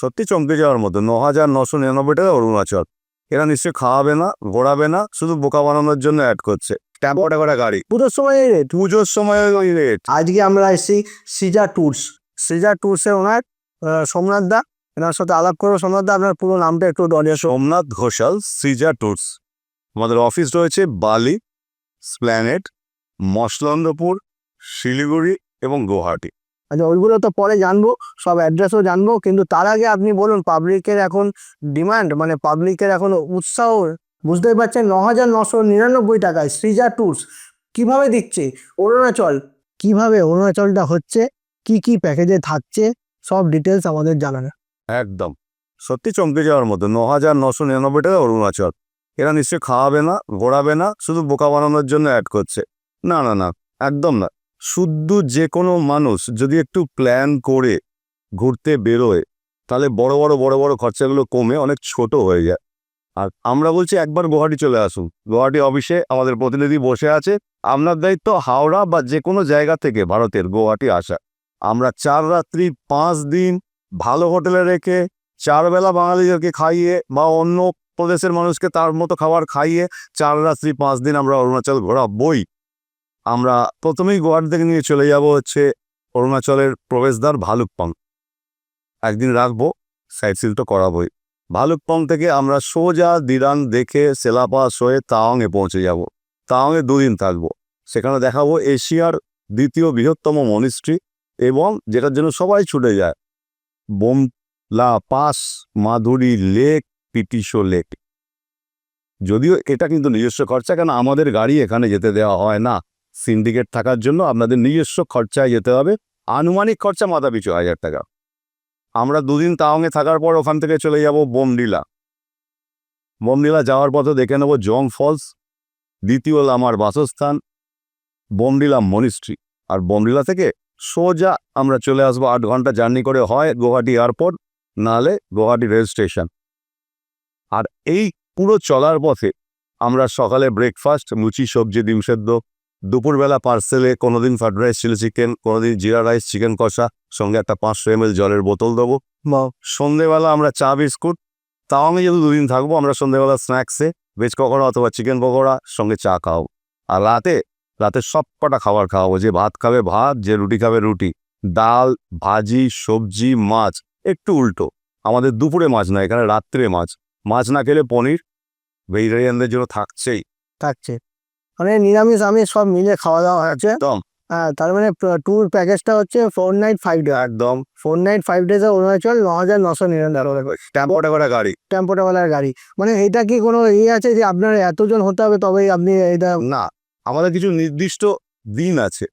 সত্যি চমকে যাওয়ার মতো। ন হাজার নশো নিরানব্বই টাকা অরুণাচল। এরা নিশ্চয়ই খাওয়াবে না ঘোরাবে না শুধু বোকা বানানোর জন্য অ্যাড করছে। টেম্পো করে গাড়ি। পুজোর সময় রেট পুজোর সময় ওই রেট আজকে আমরা এসেছি সিজা ট্যুরস সিজা ট্যুরসের ওনার সোমনাথ দা এনার সাথে আলাপ করব। সোমনাথ দা আপনার পুরো নামটা একটু অডিয়েন্স সোমনাথ ঘোষাল সিজা ট্যুরস আমাদের অফিস রয়েছে বালি স্প্ল্যানেট মসলন্দপুর শিলিগুড়ি এবং গুয়াহাটি। আচ্ছা ওইগুলো তো পরে জানব, সব অ্যাড্রেসও জানব, কিন্তু তার আগে আপনি বলুন পাবলিকের এখন ডিমান্ড মানে পাবলিকের এখন উৎসাহ, বুঝতেই পারছেন ন হাজার নশো নিরানব্বই টাকায় সৃজা ট্যুরস কীভাবে দিচ্ছে? অরুণাচল, কীভাবে অরুণাচলটা হচ্ছে? কি কি প্যাকেজে থাকছে? সব ডিটেলস আমাদের জানানো। একদম। সত্যি চমকে যাওয়ার মতো ন হাজার নশো নিরানব্বই টাকা অরুণাচল। এরা নিশ্চয়ই খাওয়াবে না, ঘোরাবে না, শুধু বোকা বানানোর জন্য অ্যাড করছে। না না না, একদম না। শুদ্ধ যে কোনো মানুষ যদি একটু প্ল্যান করে ঘুরতে বেরোয়, তাহলে বড় বড় বড় বড় খরচাগুলো কমে অনেক ছোট হয়ে যায়। আর আমরা বলছি একবার গুয়াহাটি চলে আসুন। গুয়াহাটি অফিসে আমাদের প্রতিনিধি বসে আছে। আপনার দায়িত্ব হাওড়া বা যে কোনো জায়গা থেকে ভারতের গুয়াহাটি আসা। আমরা চার রাত্রি পাঁচ দিন ভালো হোটেলে রেখে চার বেলা বাঙালিদেরকে খাইয়ে বা অন্য প্রদেশের মানুষকে তার মতো খাবার খাইয়ে চার রাত্রি পাঁচ দিন আমরা অরুণাচল ঘোরাবই। আমরা প্রথমেই গুয়াহাটি থেকে নিয়ে চলে যাব হচ্ছে অরুণাচলের প্রবেশদ্বার ভালুকপং। একদিন রাখব সাইড সিল তো করাবই। ভালুকপং থেকে আমরা সোজা দিরান দেখে সেলাপাস হয়ে তাওয়াংয়ে পৌঁছে যাব। তাওয়াংয়ে দুদিন থাকব। সেখানে দেখাবো এশিয়ার দ্বিতীয় বৃহত্তম মনিস্ট্রি এবং যেটার জন্য সবাই ছুটে যায়। Bumla pass, Madhuri lake, PTso lake. যদিও এটা কিন্তু নিজস্ব খরচা, কেন আমাদের গাড়ি এখানে যেতে দেওয়া হয় না। সিন্ডিকেট থাকার জন্য আপনাদের নিজস্ব খরচায় যেতে হবে। আনুমানিক খরচা মাথা পিছু হাজার টাকা। আমরা দুদিন তাওয়াংয়ে থাকার পর ওখান থেকে চলে যাব বোমডিলা। বোমডিলা যাওয়ার পথে দেখে নেব জং ফলস, দ্বিতীয় লামার বাসস্থান, বোমডিলা মনিস্ট্রি। আর বোমডিলা থেকে সোজা আমরা চলে আসব আট ঘণ্টা জার্নি করে হয় গুয়াহাটি এয়ারপোর্ট নাহলে গুয়াহাটি রেল স্টেশন। আর এই পুরো চলার পথে আমরা সকালে ব্রেকফাস্ট মুচি সবজি, ডিম সেদ্ধ দুপুরবেলা পার্সেলে কোনোদিন ফ্রাইড রাইস চিলি চিকেন কোনোদিন জিরা রাইস চিকেন কষা সঙ্গে একটা পাঁচশো এম জলের বোতল দেবো। বা সন্ধেবেলা আমরা চা বিস্কুট তাও আমি যেহেতু দুদিন থাকব আমরা সন্ধেবেলা স্ন্যাক্সে ভেজ পকোড়া অথবা চিকেন পকোড়া সঙ্গে চা খাও আর রাতে রাতে সব কটা খাবার খাওয়াবো যে ভাত খাবে ভাত যে রুটি খাবে রুটি। ডাল ভাজি সবজি মাছ একটু উল্টো। আমাদের দুপুরে মাছ না এখানে রাত্রে মাছ। মাছ না খেলে পনির ভেজিটেরিয়ানদের জন্য থাকছেই। থাকছে। মানে নিরামিষ আমিষ সব মিলে খাওয়া দাওয়া আছে একদম। হ্যাঁ তার মানে ট্যুর প্যাকেজটা হচ্ছে ফোর নাইট ফাইভ ডে একদম। ফোর নাইট ফাইভ ডেজে অরুণাচল ন হাজার নশো নিরানব্বই টেম্পোটা করে গাড়ি। টেম্পোটাওয়ালার গাড়ি। মানে এটা কি কোনো ইয়ে আছে যে আপনার এতজন হতে হবে তবেই আপনি এটা না আমাদের কিছু নির্দিষ্ট দিন আছে।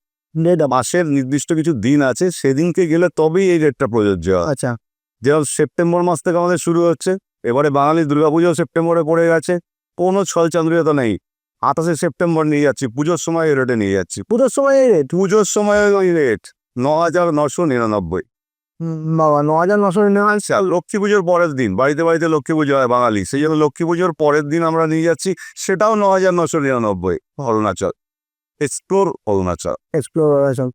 মাসের নির্দিষ্ট কিছু দিন আছে সেদিনকে গেলে তবেই এই রেটটা প্রযোজ্য আচ্ছা। যেমন সেপ্টেম্বর মাস থেকে আমাদের শুরু হচ্ছে এবারে বাঙালি দুর্গাপুজো সেপ্টেম্বরে পড়ে গেছে। কোনো ছল চাঁদুরিয়তা নেই। আঠাশে সেপ্টেম্বর নিয়ে যাচ্ছি পুজোর সময় এই রেটে নিয়ে যাচ্ছি। পুজোর সময় এই রেট পুজোর সময় ওই রেট ন হাজার নশো নিরানব্বই। বাবা ন হাজার নশো নিরানব্বই? আর লক্ষ্মী পুজোর পরের দিন বাড়িতে বাড়িতে লক্ষ্মী পুজো হয় বাঙালি সেই জন্য লক্ষ্মী পুজোর পরের দিন আমরা নিয়ে যাচ্ছি সেটাও ন হাজার নশো নিরানব্বই অরুণাচল। এক্সপ্লোর অরুণাচল। এক্সপ্লোর